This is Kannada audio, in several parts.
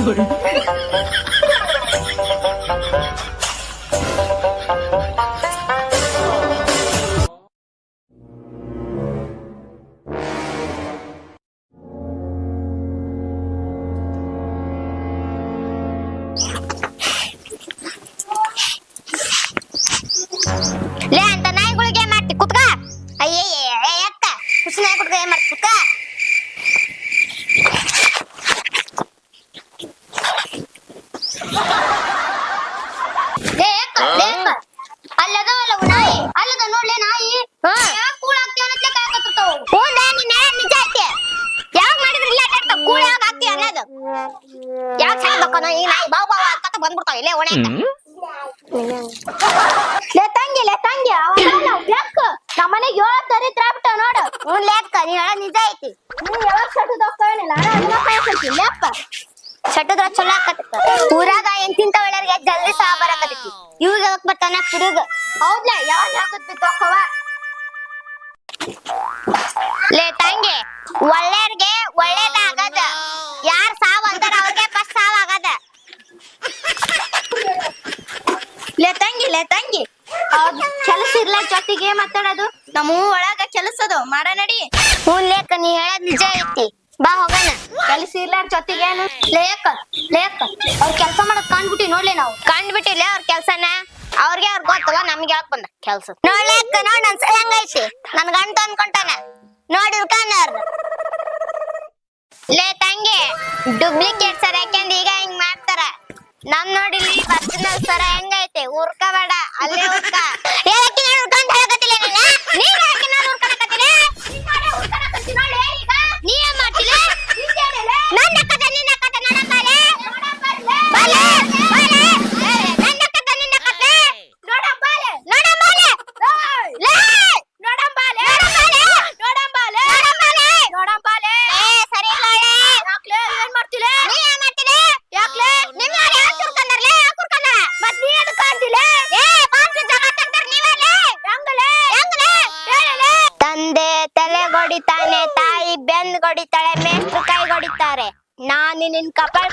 有人。ಬಂದ್ಬಿಡ್ತಾವ. ಇಲ್ಲೇ ಓಣೆ ಲೇ ತಂಗಿ ಲೇ ತಂಗಿ ಅವ ಬೆಕ್ಕ ನಮ್ಮನೆಗೆ ಏಳು ದರಿದ್ರ ಬಿಟ್ಟ ನೋಡು. ಹ್ಞೂ ಲೆಕ್ಕ ನೀ ಹೇಳ ನಿಜ ಐತಿ. ನೀ ಯಾವಾಗ ಸಟ್ಟದ ಹೋಗ್ತಾವನಿಲ್ಲ ಅದನ್ನ ಕಾಯ್ಕೊಂತೀನಿ ಲೇಪ್ಪ ಸಟ್ಟದ್ರ ಚಲೋ ಆಕತ್ತ ಊರಾಗ ಎಂತಿಂತ ಒಳ್ಳೆಯರಿಗೆ ಜಲ್ದಿ ಸಹ ಬರಕತ್ತೈತಿ. ಇವಾಗ ಯಾವಾಗ ಬರ್ತಾನ? ಕುಡುಗ. ಹೌದ್ಲ? ಯಾವಾಗ ಹಾಕತ್ ತಗೋವ ಲೇ ತಂಗಿ ಒಳ್ಳೆಯವ್ರಿಗೆ ಒಳ್ಳೇದಾಗದ ಯಾರ್ ಲೇ ತಂಗಿ ಲೇ ತಂಗಿ. ಕೆಲಸ ಇರ್ಲ ಜೊತೆಗೆ ಮಾತಾಡೋದು. ನಮ್ಮ ಒಳಗ ಕೆಲಸ ಅದು. ಮಾಡ ನಡಿ. ಹ್ಞೂ ಲೇಕ ನೀ ಹೇಳದ್ ನಿಜ ಐತಿ. ಬಾ ಹೋಗೋಣ. ಕೆಲಸ ಇರ್ಲಾರ ಜೊತೆಗೆ ಲೇಕ ಲೇಕ ಅವ್ರ ಕೆಲಸ ಮಾಡೋದ್ ಕಾಣ್ಬಿಟ್ಟಿ ನೋಡ್ಲಿ ನಾವು. ಕಾಣ್ಬಿಟ್ಟಿಲ್ಲ ಅವ್ರ ಕೆಲ್ಸನ. ಅವ್ರಿಗೆ ಅವ್ರ ಗೊತ್ತಲ್ಲ ನಮ್ಗೆ ಯಾಕೆ ಬಂದ ಕೆಲ್ಸ? ನೋಡ್ಲೇಕ ನೋಡ್ ನನ್ ಸಲ ಹಂಗೈತಿ. ನನ್ ಗಂಟ ಅನ್ಕೊಂತಾನ. ನೋಡಿರ್ ಕಾಣರ್ ಲೇ ತಂಗಿ, ಡುಪ್ಲಿಕೇಟ್ ಸರ್ ಯಾಕೆಂದ್ರೆ ಈಗ ಹಿಂಗ್ ಮಾಡ್ತಾರ. ನಮ್ ನೋಡಿಲಿ ಬರ್ತೀನಿ ಸರ ಹೆಂಗೈತೆ? ಉರ್ಕಬೇಡ ಅಲ್ಲೇ ಉರ್ಕ ಹೇಳಕ್ಕೆ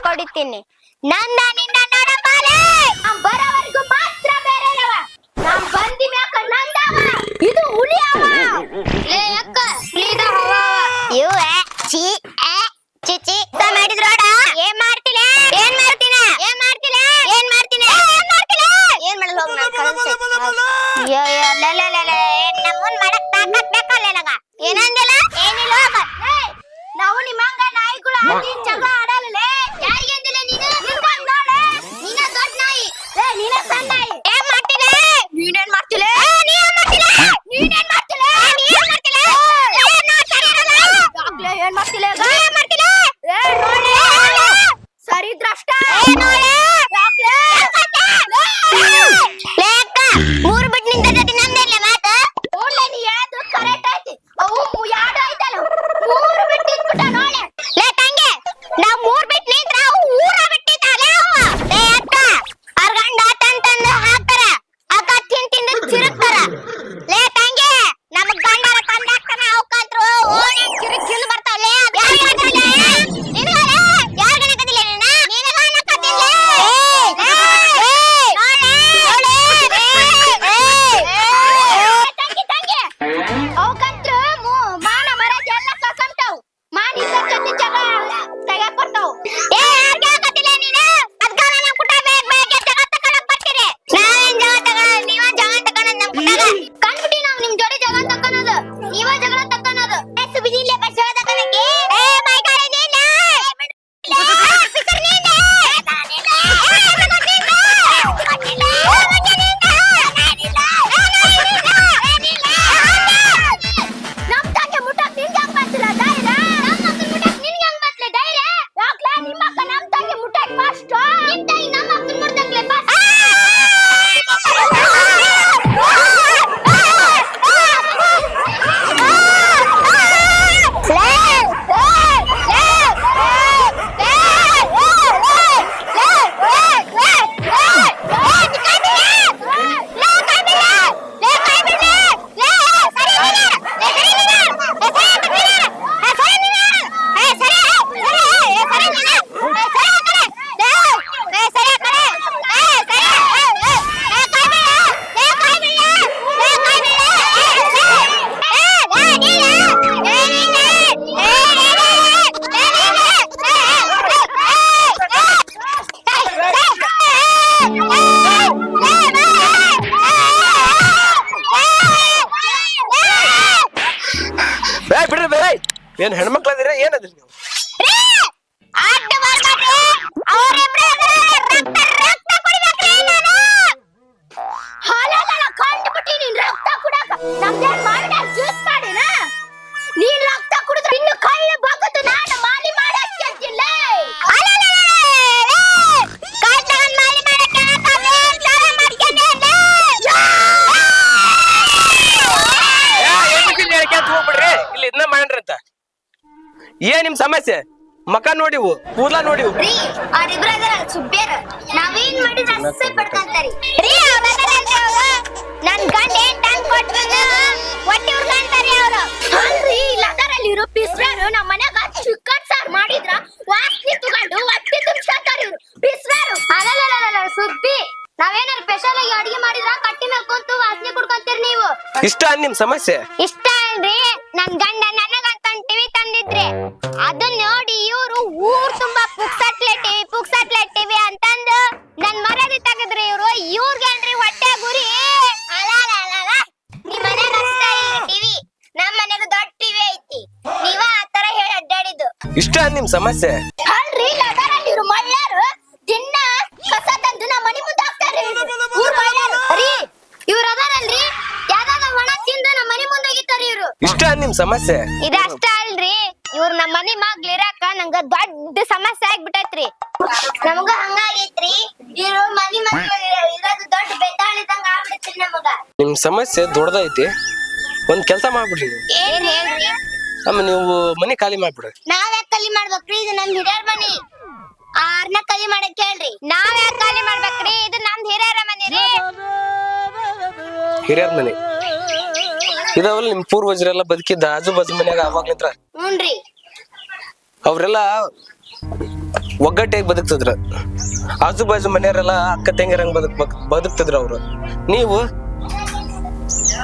ಕೊಡಿತೀನಿ. ನಂದ ನಿನ್ನ ನೋಡಬಾಲೆ ನಾವ್ ಬರೋವರೆಗೂ ಮಾತ್ರ ಬೇರೆನವ ನಾವ್ ಬಂದಿ ಮ್ಯಾಕ ನಂದವ ಇದು ಹುಲಿ ಅವ ಲೇ ಅಕ್ಕ ಹುಲಿದ ಹವ ಇವ ಚಿ ಎ ಚಿ ಚಿ. ತ ಮಾಡಿದ್ರೋಡ ಏನ್ ಮಾಡ್ತಿಲ್ಲ ಏನ್ ಮಾಡ್ತಿನ ಏನ್ ಮಾಡ್ತಿಲ್ಲ ಏನ್ ಮಾಡ್ತೀನ ಏನ್ ಮಾಡ್ತಿಲ್ಲ ಏನ್ ಮಾಡಲ್ಲ ಹೋಗ್ ನಾನ್ ಕಳ್ಸಿ ಅಯ್ಯೋ ಅಯ್ಯೋ ಲ ಲ ಲ ಲ ನಮ್ಮನ್ ಮಾಡಕ್ ತಾಕತ್ ಬೇಕಲ್ಲ ನನಗ? ಏನಂದಿಲ್ಲ? ಏನಿಲ್ಲ ಹೋಗ. ನಾವು ನಿಮ್ಮಂಗ ಜಗಳ ಆಡಲ್ಲ. ಯಾರಿಗೆ ಅಂದಿಲ್ಲ ನೀನು? ಏನ್ ಹೆಣ್ಮಕ್ಳು ಅದಿರ ಏನದ್ರಿ ನೀವು? ಸಮಸ್ಯೆ. ಮಕ ನೋಡಿವು ಕೂದಲ ನೋಡಿವು. ರೀ ಅವ್ರಿಬ್ರು ಅದಾರ ಸುಬ್ಬೇರ ನಾವೇನ್ ಮಾಡಿದ್ರ ಅಸೆ ಪಡ್ಕೊಂತಾರಿ. ರೀ ಅವ್ರದಾರಲ್ರಿ ಅವ್ರು. ನನ್ ಗಂಡ ಏನ್ ತಂದ್ ಕೊಟ್ರು ಹೊಟ್ಟಿ ಉರ್ಕಂತಾರಿ ಅವ್ರು. ಅಲ್ರಿ ಲದರಲ್ಲಿ ಇರೋ ಪಿಸ್ರಾರು ನಮ್ಮ ಮನ್ಯಾಗ ಚಿಕನ್ ಸಾರ್ ಮಾಡಿದ್ರ ವಾಸ್ನಿ ತಗೊಂಡು ಹೊಟ್ಟೆ ತುಂಬಿಸ್ತಾರ ಇವ್ರು. ಪಿಸ್ರಾರು ಅಲ್ಲಲ್ಲ ಸುಬ್ಬಿ ನಾವೇನಾರ ಸ್ಪೆಷಲ್ ಆಗಿ ಅಡಿಗೆ ಮಾಡಿದ್ರ ಕಟ್ಟಿ ಮೇಲೆ ಕುಂತು ವಾಸನೆ ಕುಡ್ಕೊಂತೀರಿ ನೀವು. ಇಷ್ಟ ನಿಮ್ ಸಮಸ್ಯೆ? ಇಷ್ಟ ಅಲ್ರಿ ನನ್ ಗಂಡ ಅದನ್ನ ನೋಡಿ ಇವರು ಊರ್ ತುಂಬಾ ಪುಕ್ಸಟ್ಲೆ ಟಿವಿ ಪುಕ್ಸಟ್ಲೆ ಟಿವಿ ಅಂತಂದು ನನ್ ಮರ್ಯಾದೆ ತೆಗೆದ್ರಿ ಇವ್ರು ಇವ್ರಿಗೇನ್ರಿ ಹೊಟ್ಟೆ ಗುರಿ. ಅಲಲಲಲ. ನಿಮ್ ಮನ್ಯಾಗ ಅಷ್ಟೇ ಟಿವಿ. ನಮ್ ಮನ್ಯಾಗ ದೊಡ್ಡ ಟಿವಿ ಐತಿ. ನೀವ ಆತರ ತರ ಹೇಳಿ ಅಡ್ಡಾಡಿದ್ದು. ಇಷ್ಟ ನಿಮ್ ಸಮಸ್ಯೆ? ಅಲ್ರಿ ಲದಾರಲ್ಲಿ ಇವ್ರು ಮಳ್ಳಾರು ದಿನ ಕಸ ತಂದು ನಮ್ಮ ಮನೆ ಮುಂದೆ ಹಾಕ್ತಾರೆ. ಊರ್ ಮಳ್ಳಾರು ರೀ ಇವ್ರ ಅದಾರಲ್ರಿ? ಯಾವ್ದಾದ ಒಣ ತಿಂದು ನಮ್ಮ ಮನೆ ಮುಂದೆ ಹೋಗಿತ್ತಾರೆ ಇವ್ರು. ಇಷ್ಟ ನಿಮ್ ಸಮಸ್ಯೆ? ಇದಷ್ಟ ನಮ್ಮ ಮನಿ ಮಗ್ಲಿರಾಕ ನಂಗ ದೊಡ್ಡ ಸಮಸ್ಯೆ ಆಗ್ಬಿಟ್ಟೈತ್ರಿ. ನಮ್ಗ ಹಂಗಾಗೈತ್ರಿ. ಇವ್ರು ಮನಿ ಇರೋದು ದೊಡ್ಡ ಬೆತ್ತಾಳಿದಂಗ ಆಗ್ಬಿಡ್ತ್ರಿ ನಮಗ. ನಿಮ್ ಸಮಸ್ಯೆ ದೊಡ್ಡದೈತಿ. ಒಂದ್ ಕೆಲ್ಸ ಮಾಡ್ಬಿಡ್ರಿ ನೀವು. ಏನ್ ಹೇಳ್ರಿ? ಆಮೇಲೆ ನೀವು ಮನಿ ಖಾಲಿ ಮಾಡ್ಬಿಡ್ರಿ. ನಾವ್ಯಾಕ್ ಖಾಲಿ ಮಾಡ್ಬೇಕ್ರಿ? ಇದು ನಮ್ ಹಿರಿಯರ್ ಮನಿ. ಆರ್ನ ಖಾಲಿ ಮಾಡಕ್ ಕೇಳ್ರಿ. ನಾವ್ ಯಾಕೆ ಖಾಲಿ ಮಾಡ್ಬೇಕ್ರಿ? ಇದು ನಮ್ ಹಿರಿಯರ ಮನಿ ರೀ. ಹಿರಿಯರ್ ಮನೆ. ಇದಾವಲ್ಲ ನಿಮ್ ಪೂರ್ವಜರೆಲ್ಲ ಬದುಕಿದ್ದ ಆಜು ಬಾಜು ಮನ್ಯಾಗ ಅವಾಗ್ಲಿಂತ್ರ ಹ್ಞೂನ್ರಿ. ಅವ್ರೆಲ್ಲ ಒಗ್ಗಟ್ಟಾಗಿ ಬದುಕ್ತಿದ್ರು. ಆಜು ಬಾಜು ಮನೆಯವರೆಲ್ಲ ಅಕ್ಕ ತಂಗಿರಂಗ್ ಬದುಕ್ ಬದುಕ್ತಿದ್ರು ಬದುಕ್ತಿದ್ರ ಅವ್ರು. ನೀವು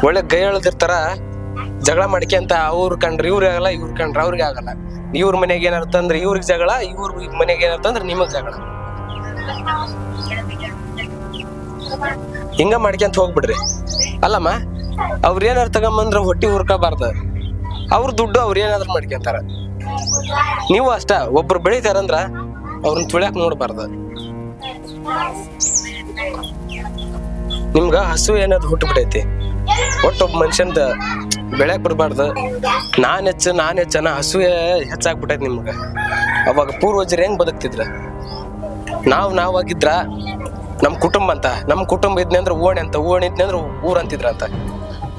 ಒಳ್ಳೆ ಗೈ ಎಳ್ದಿರ್ತಾರ ಜಗಳ ಮಾಡ್ಕೊಂತ ಅವ್ರ ಕಂಡ್ರಿ ಇವ್ರಿಗೆ ಆಗಲ್ಲ, ಇವ್ರ ಕಂಡ್ರೆ ಅವ್ರಿಗೆ ಆಗಲ್ಲ. ಇವ್ರ ಮನೆಗೆ ಏನಾರ ಅಂದ್ರೆ ಇವ್ರಿಗೆ ಜಗಳ, ಇವ್ರ ಮನೆಗೆ ಏನಾರ ಅಂದ್ರೆ ನಿಮಗ್ ಜಗಳ. ಹಿಂಗ ಮಾಡ್ಕೊಂತ ಹೋಗ್ಬಿಡ್ರಿ. ಅಲ್ಲಮ್ಮ, ಅವ್ರ ಏನಾರ ತಗೊಂಬಂದ್ರ ಹೊಟ್ಟಿ ಹುರ್ಕಬಾರ್ದ. ಅವ್ರ ದುಡ್ಡು ಅವ್ರ ಏನಾದ್ರು ಮಾಡ್ಕೊಂತಾರ. ನೀವು ಅಷ್ಟ, ಒಬ್ರು ಬೆಳಿತಾರಂದ್ರ ಅವ್ರನ್ನ ತುಳ್ಯಾಕ್ ನೋಡ್ಬಾರ್ದ. ನಿಮ್ಗ ಹಸು ಏನಾದ್ರು ಹುಟ್ಟು ಬಿಡೈತಿ. ಒಬ್ಬ ಮನುಷ್ಯಂದ ಬೆಳ್ಯಾಕ್ ಬಿಡ್ಬಾರ್ದು ನಾನ್ ಹೆಚ್ಚು, ನಾನ್ ಹೆಚ್ಚನ ಹಸು ಹೆಚ್ಚಾಗ್ಬಿಟ್ಟೈತಿ ನಿಮ್ಗ. ಅವಾಗ ಪೂರ್ವಜರು ಹೆಂಗ್ ಬದುಕ್ತಿದ್ರ? ನಾವ್ ನಾವಾಗಿದ್ರ ನಮ್ ಕುಟುಂಬ ಅಂತ, ನಮ್ ಕುಟುಂಬ ಇದ್ನೆ ಅಂದ್ರೆ ಓಣಿ ಅಂತ, ಓಣಿ ಇದ್ನೆ ಅಂದ್ರೆ ಊರ್ ಅಂತಿದ್ರ ಅಂತ.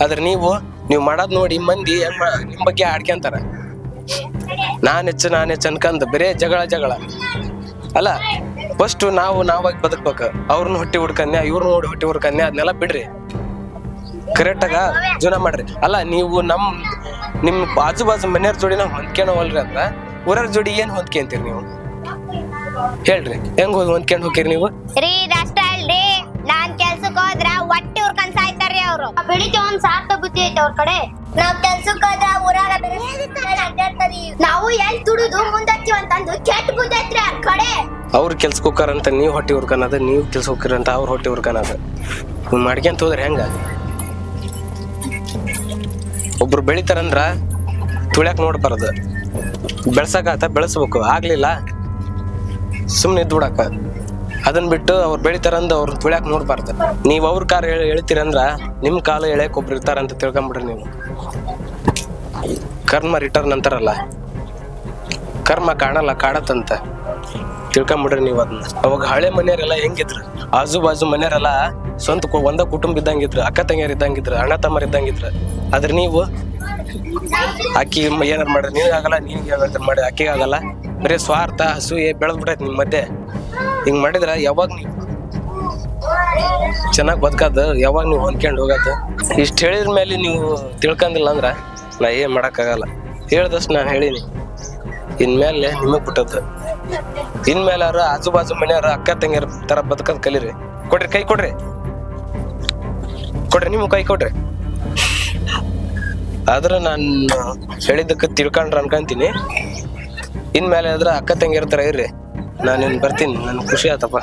ಆದ್ರೆ ನೀವು ನೀವು ಮಾಡೋದ್ ನೋಡಿ ಮಂದಿ ಹೆಂಗ್ ಮಾ- ನಿಮ್ ಬಗ್ಗೆ ಆಡ್ಕೊಂತಾರ ನಾನ್ ಹೆಚ್ಚು ನಾನ್ ಹೆಚ್ಚು ಅನ್ಕಂದ್ ಬರೇ ಜಗಳ ಜಗಳ. ಅಲ್ಲ ಫಸ್ಟ್ ನಾವು ನಾವಾಗಿ ಬದುಕ್ಬೇಕು. ಅವ್ರನ್ನ ಹೊಟ್ಟಿ ಹುಡ್ಕನ್ಯ ಇವ್ರನ್ನ ನೋಡಿ ಹೊಟ್ಟಿ ಹುಡ್ಕನ್ಯ ಅದನ್ನೆಲ್ಲ ಬಿಡ್ರಿ. ಕರೆಕ್ಟ್ ಆಗ ಜೀವನ ಮಾಡ್ರಿ. ಅಲ್ಲ ನೀವು ನಮ್ ನಿಮ್ ಬಾಜು ಬಾಜು ಮನೆಯವ್ರ ಜೋಡಿ ನಾವು ಹೊಂದ್ಕೊಳವಲ್ರಿ ಅಂದ್ರ ಊರವ್ರ ಜೋಡಿ ಏನ್ ಹೊಂದ್ಕೊಂತೀರಿ ನೀವು? ಹೇಳ್ರಿ ಹೆಂಗ್ ಹೋಗಿ ಹೊಂದ್ಕೊಂಡ್ ಹೋಗಿರಿ ನೀವು? ರೀ ಅಲ್ರಿ. ನಾನ್ ಕೆಲ್ಸಕ್ ಹೋದ್ರ ಹೊಟ್ಟಿ ಕನ್ಸ ಆಯ್ತಾರ್ರಿ ಅವ್ರು. ಬೆಳಿಗ್ಗೆ ಒಂದ್ ಸಾರ್ಥ ಬುದ್ಧಿ ಐತೆ ಅವ್ರ ಕಡೆ. ನಾವ್ ಕೆಲ್ಸಕ್ಕೆ ಹೋದ್ರ ಊರಾಗ ನಾವು ಎಲ್ ದುಡುದು ಮುಂದಕ್ಕಿವ್ ಅಂತಂದು ಕೆಟ್ಟ ಬುದ್ಧಿ ಐತ್ರಿ ಅವ್ರ ಕಡೆ. ಅವ್ರ ಕೆಲ್ಸಕ್ಕೆ ಹೋಗಾರಂತ ನೀವು ಹೊಟ್ಟಿ ಹುರ್ಕನದ ನೀವು ಕೆಲ್ಸ ಹೋಗ್ಕಿರಂತ ಅವ್ರ ಹೊಟ್ಟಿ ಹುರ್ಕನದ ನೀವು ಮಾಡ್ಕೊಂತ ಹೋದ್ರೆ ಹೆಂಗ? ಒಬ್ರು ಬೆಳಿತಾರಂದ್ರ ತುಳ್ಯಾಕ್ ನೋಡ್ಬಾರ್ದು. ಬೆಳ್ಸಕಾತ ಬೆಳೆಸ್ಬೇಕು. ಆಗ್ಲಿಲ್ಲ ಸುಮ್ಮನೆ ದುಡಾಕ ಅದನ್ ಬಿಟ್ಟು ಅವ್ರು ಬೆಳಿತಾರಂದ ಅವ್ರನ್ನ ತುಳ್ಯಾಕ್ ನೋಡ್ಬಾರ್ದು. ನೀವು ಅವ್ರ ಕಾರ್ ಎಳಿ ಎಳಿತೀರಂದ್ರ ನಿಮ್ ಕಾಲು ಎಳೆಯಕ್ ಒಬ್ರು ಇರ್ತಾರಂತ ತಿಳ್ಕೊಂಬಿಡ್ರಿ ನೀವು. ಕರ್ಮ ರಿಟರ್ನ್ ಅಂತಾರಲ್ಲ. ಕರ್ಮ ಕಾಣಲ್ಲ ಕಾಡತ್ತಂತ ತಿಳ್ಕೊಂಬಿಡ್ರಿ ನೀವು ಅದನ್ನ ಅವಾಗ ಹಳೆ ಮನೆಯವರೆಲ್ಲ ಹೆಂಗಿದ್ರು? ಆಜು ಬಾಜು ಮನೆಯವರೆಲ್ಲ ಸ್ವಂತ ಒಂದ ಕುಟುಂಬ ಇದ್ದಂಗಿದ್ರು, ಅಕ್ಕ ತಂಗಿಯರ್ ಇದ್ದಂಗಿದ್ರು, ಅಣ್ಣ ತಮ್ಮರ್ ಇದ್ದಂಗಿದ್ರು. ಆದ್ರೆ ನೀವು ಅಕ್ಕಿ ಏನಾರು ಮಾಡ್ರಿ? ನಿನಗೆ ಆಗಲ್ಲ ನಿನ್ಗೆ ಮಾಡಿ ಅಕ್ಕಿಗೆ ಆಗಲ್ಲ. ಬರೀ ಸ್ವಾರ್ಥ, ಹಸು ಬೆಳೆದ್ ಬಿಟ್ಟೈತಿ ನಿಮ್ಮ ಮಧ್ಯೆ. ಹಿಂಗ್ ಮಾಡಿದ್ರ ಯಾವಾಗ ನೀವು ಚೆನ್ನಾಗಿ ಬದುಕದ, ಯಾವಾಗ ನೀವು ಹೊಂದ್ಕೊಂಡು ಹೋಗದ? ಇಷ್ಟು ಹೇಳಿದ ಮೇಲೆ ನೀವು ತಿಳ್ಕೊಂಡಿಲ್ಲ ಅಂದ್ರೆ ನಾ ಏನು ಮಾಡೋಕ್ಕಾಗಲ್ಲ. ಹೇಳ್ದಷ್ಟು ನಾ ಹೇಳೀನಿ. ಇನ್ಮೇಲೆ ನಿಮಗ್ ಬಿಟ್ಟದ್ದು ಇನ್ಮೇಲಾರ ಆಜು ಬಾಜು ಮನೆಯವ್ರ ಅಕ್ಕ ತಂಗಿಯರ ತರ ಬದುಕದ್ ಕಲೀರಿ. ಕೊಡ್ರಿ, ಕೈ ಕೊಡ್ರಿ. ಕೊಡ್ರಿ ನಿಮ್ ಕೈ ಕೊಡ್ರಿ. ಆದ್ರ ನಾನು ಹೇಳಿದ್ದಕ್ಕೆ ತಿಳ್ಕೊಂಡ್ರ ಅನ್ಕೊಂತೀನಿ. ಇನ್ಮೇಲೆ ಆದ್ರ ಅಕ್ಕ ತಂಗಿಯರ ತರ ಇರ್ರಿ. ನಾನು ಬರ್ತೀನಿ, ನನ್ ಖುಷಿ ಆತಪ್ಪ.